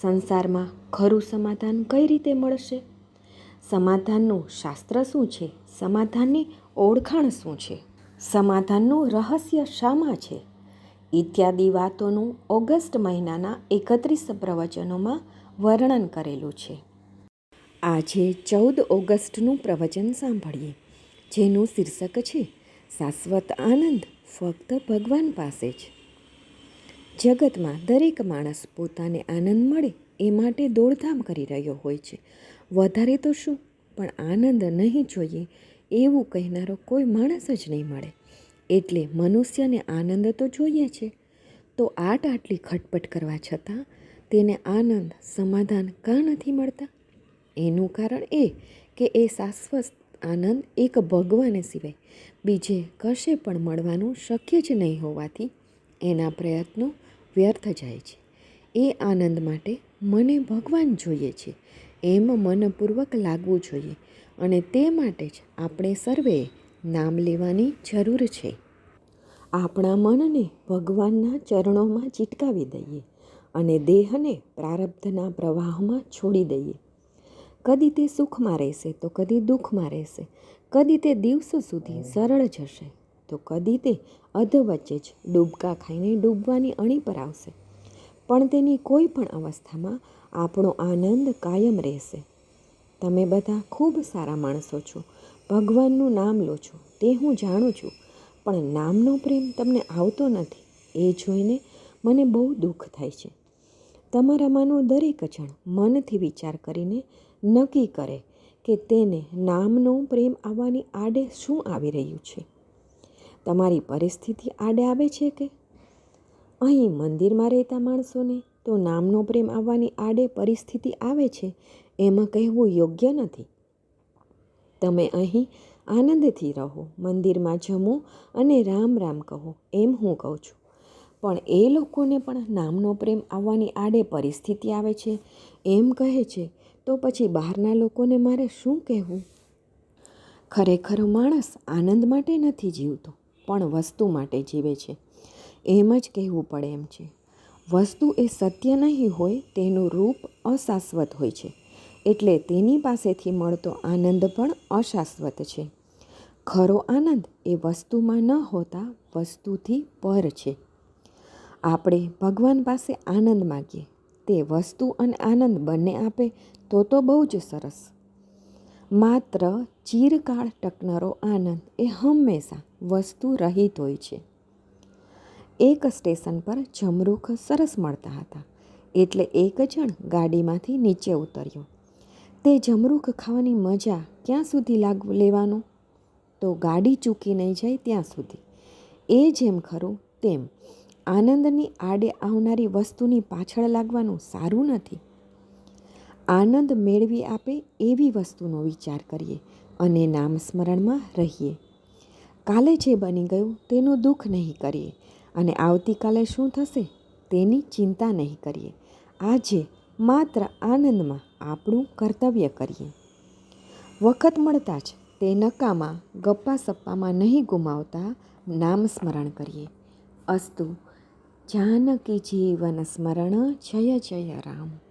સંસારમાં ખરું સમાધાન કઈ રીતે મળશે? સમાધાનનું શાસ્ત્ર શું છે? સમાધાનની ઓળખાણ શું છે? સમાધાનનું રહસ્ય શામાં છે? ઇત્યાદિ વાતોનું ઓગસ્ટ મહિનાના એકત્રીસ પ્રવચનોમાં વર્ણન કરેલું છે. આજે ચૌદ ઓગસ્ટનું પ્રવચન સાંભળીએ, જેનું શીર્ષક છે, શાશ્વત આનંદ ફક્ત ભગવાન પાસે જ. જગતમાં દરેક માણસ પોતાને આનંદ મળે એ માટે દોડધામ કરી રહ્યો હોય છે. વધારે તો શું? પણ આનંદ નહીં જોઈએ એવું કહેનારો કોઈ માણસ જ નહીં મળે. એટલે મનુષ્યને આનંદ તો જોઈએ છે. તો આટ આટલી ખટપટ કરવા છતાં તેને આનંદ સમાધાન કાં નથી મળતા? એનું કારણ એ કે એ શાશ્વત આનંદ એક ભગવાને સિવાય બીજે કશે પણ મળવાનું શક્ય જ નહીં હોવાથી એના પ્રયત્નો વ્યર્થ જાય છે. એ આનંદ માટે મને ભગવાન જોઈએ છે. એમ મનપૂર્વક લાગવું જોઈએ અને તે માટે જ આપણે સર્વે નામ લેવાની જરૂર છે. આપણા મનને ભગવાનના ચરણોમાં ચિટકાવી દઈએ અને દેહને પ્રારબ્ધના પ્રવાહમાં છોડી દઈએ. કદી તે સુખમાં રહેશે તો કદી દુઃખમાં રહેશે. કદી તે દિવસો સુધી સરળ જશે. તો કદી તે અધવચ્ચે જ ડૂબકા ખાઈને ડૂબવાની અણી પર આવશે. પણ તેની કોઈ પણ અવસ્થામાં આપણો આનંદ કાયમ રહેશે. તમે બધા ખૂબ સારા માણસો છો. ભગવાનનું નામ લો છો. તે હું જાણું છું. પણ નામનો પ્રેમ તમને આવતો નથી. એ જોઈને મને બહુ દુઃખ થાય છે. તમારામાંનો દરેક જણ મનથી વિચાર કરીને નક્કી કરે કે તેને નામનો પ્રેમ આવવાની આડે શું આવી રહ્યું છે. તમારી પરિસ્થિતિ આડે આવે છે કે? અહીં મંદિરમાં રહેતા માણસોને તો નામનો પ્રેમ આવવાની આડે પરિસ્થિતિ આવે છે, એમાં કહેવું યોગ્ય નથી. તમે અહીં આનંદથી રહો, મંદિરમાં જમો અને રામ રામ કહો, એમ હું કહું છું. પણ એ લોકોને પણ નામનો પ્રેમ આવવાની આડે પરિસ્થિતિ આવે છે, એમ કહે છે, તો પછી બહારના લોકોને મારે શું કહેવું? ખરેખર માણસ આનંદ માટે નથી જીવતો. પણ વસ્તુ માટે જીવે છે. એમ જ કહેવું પડે એમ છે. વસ્તુ એ સત્ય નહીં હોય તેનું રૂપ અશાશ્વત હોય છે. એટલે તેની પાસેથી મળતો આનંદ પણ અશાશ્વત છે. ખરો આનંદ એ વસ્તુમાં ન હોતા વસ્તુથી પર છે. આપણે ભગવાન પાસે આનંદ માગીએ. તે વસ્તુ અને આનંદ બંને આપે તો તો બહુ જ સરસ. માત્ર ચિરકાળ ટકનારો આનંદ એ હંમેશા વસ્તુ રહિત હોય છે. એક સ્ટેશન પર જમરૂખ સરસ મળતા હતા, એટલે એક જણ ગાડીમાંથી નીચે ઉતર્યો. તે જમરૂખ ખાવાની મજા ક્યાં સુધી લાગ, લેવાનો? તો ગાડી ચૂકી નહીં જાય ત્યાં સુધી. એ જેમ ખરું તેમ. આનંદની આડે આવનારી વસ્તુની પાછળ લાગવાનું સારું નથી. આનંદ મેળવી આપે એવી વસ્તુનો વિચાર કરીએ અને નામ સ્મરણમાં રહીએ. કાલે જે બની ગયું તેનું દુઃખ નહીં કરીએ અને આવતીકાલે શું થશે તેની ચિંતા નહીં કરીએ. આજે માત્ર આનંદમાં આપણું કર્તવ્ય કરીએ. વખત મળતા જ તે નકામાં ગપ્પા સપ્પામાં નહીં ગુમાવતા નામ સ્મરણ કરીએ. અસ્તુ, જાનકી જીવન સ્મરણ, જય જય રામ.